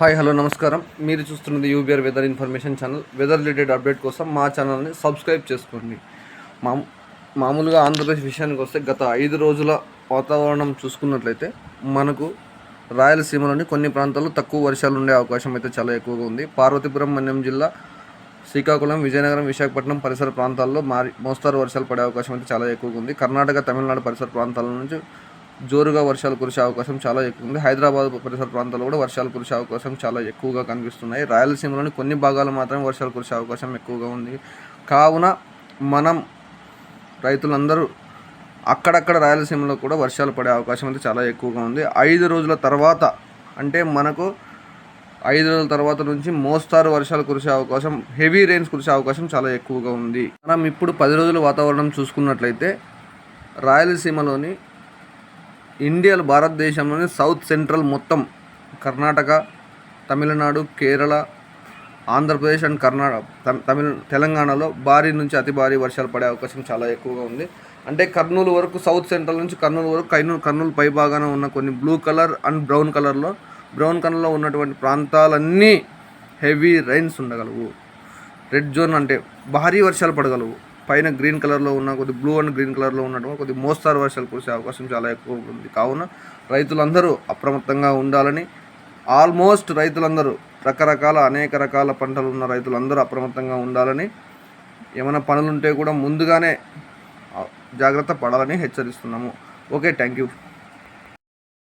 Hi hello నమస్కారం. మీరు చూస్తున్నది UBR weather information channel weather related update కోసం మా ఛానల్ని సబ్స్క్రైబ్ చేసుకోండి. మా మామూలుగా ఆంధ్రప్రదేశ్ విషయానికి వస్తే గత ఐదు రోజుల వాతావరణం చూసుకున్నట్లయితే మనకు రాయలసీమలోని కొన్ని ప్రాంతాల్లో తక్కువ వర్షాలు ఉండే అవకాశం అయితే చాలా ఎక్కువగా ఉంది. పార్వతీపురం మన్యం జిల్లా శ్రీకాకుళం విజయనగరం విశాఖపట్నం పరిసర ప్రాంతాల్లో మారి మోస్తారు వర్షాలు పడే అవకాశం అయితే చాలా ఎక్కువగా ఉంది. కర్ణాటక తమిళనాడు పరిసర ప్రాంతాల నుంచి జోరుగా వర్షాలు కురిసే అవకాశం చాలా ఎక్కువ ఉంది. హైదరాబాద్ పరిసర ప్రాంతాల్లో కూడా వర్షాలు కురిసే అవకాశం చాలా ఎక్కువగా కనిపిస్తున్నాయి. రాయలసీమలోని కొన్ని భాగాలు మాత్రమే వర్షాలు కురిసే అవకాశం ఎక్కువగా ఉంది. కావున మనం రైతులందరూ అక్కడక్కడ రాయలసీమలో కూడా వర్షాలు పడే అవకాశం అయితే చాలా ఎక్కువగా ఉంది. ఐదు రోజుల తర్వాత అంటే మనకు ఐదు రోజుల తర్వాత నుంచి మోస్తారు వర్షాలు కురిసే అవకాశం హెవీ రెయిన్స్ కురిసే అవకాశం చాలా ఎక్కువగా ఉంది. మనం ఇప్పుడు పది రోజుల వాతావరణం చూసుకున్నట్లయితే రాయలసీమలోని ఇండియాలో భారతదేశంలోని సౌత్ సెంట్రల్ మొత్తం కర్ణాటక తమిళనాడు కేరళ ఆంధ్రప్రదేశ్ అండ్ కర్ణాటక తమిళ తెలంగాణలో భారీ నుంచి అతి భారీ వర్షాలు పడే అవకాశం చాలా ఎక్కువగా ఉంది. అంటే కర్నూలు వరకు సౌత్ సెంట్రల్ నుంచి కర్నూలు వరకు కర్నూలు కర్నూలు పై భాగాన ఉన్న కొన్ని బ్లూ కలర్ అండ్ బ్రౌన్ కలర్లో బ్రౌన్ కలర్లో ఉన్నటువంటి ప్రాంతాలన్నీ హెవీ రైన్స్ ఉండగలవు. రెడ్ జోన్ అంటే భారీ వర్షాలు పడగలవు. పైన గ్రీన్ కలర్లో ఉన్న కొద్ది బ్లూ అండ్ గ్రీన్ కలర్లో ఉన్నటువంటి కొద్ది మోస్తారు వర్షాలు కురిసే అవకాశం చాలా ఎక్కువ ఉంది. కావున రైతులందరూ అప్రమత్తంగా ఉండాలని ఆల్మోస్ట్ రైతులందరూ రకరకాల అనేక రకాల పంటలు ఉన్న రైతులందరూ అప్రమత్తంగా ఉండాలని ఏమైనా పనులుంటే కూడా ముందుగానే జాగ్రత్త పడాలని హెచ్చరిస్తున్నాము. Okay thank you.